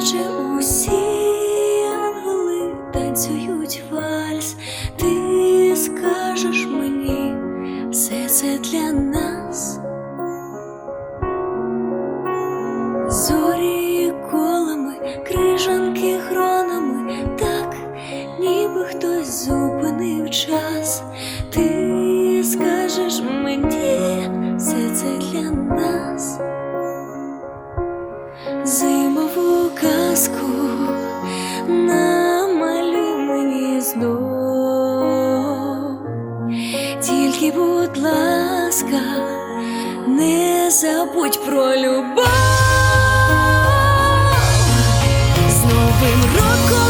наче усі ангели танцюють вальс. Ти скажеш мені, все це для нас. Зорі колами, крижанки гронами, так, ніби хтось зупинив час. Ти знов. Тільки, будь ласка, не забудь про любов. З Новим роком,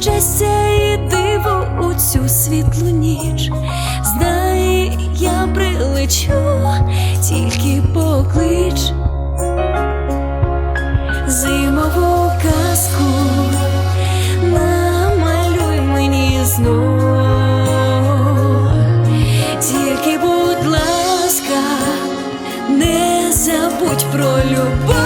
щастя і диво у цю світлу ніч. Знай, я прилечу, тільки поклич зимову казку намалюй мені знов. Тільки, будь ласка, не забудь про любов.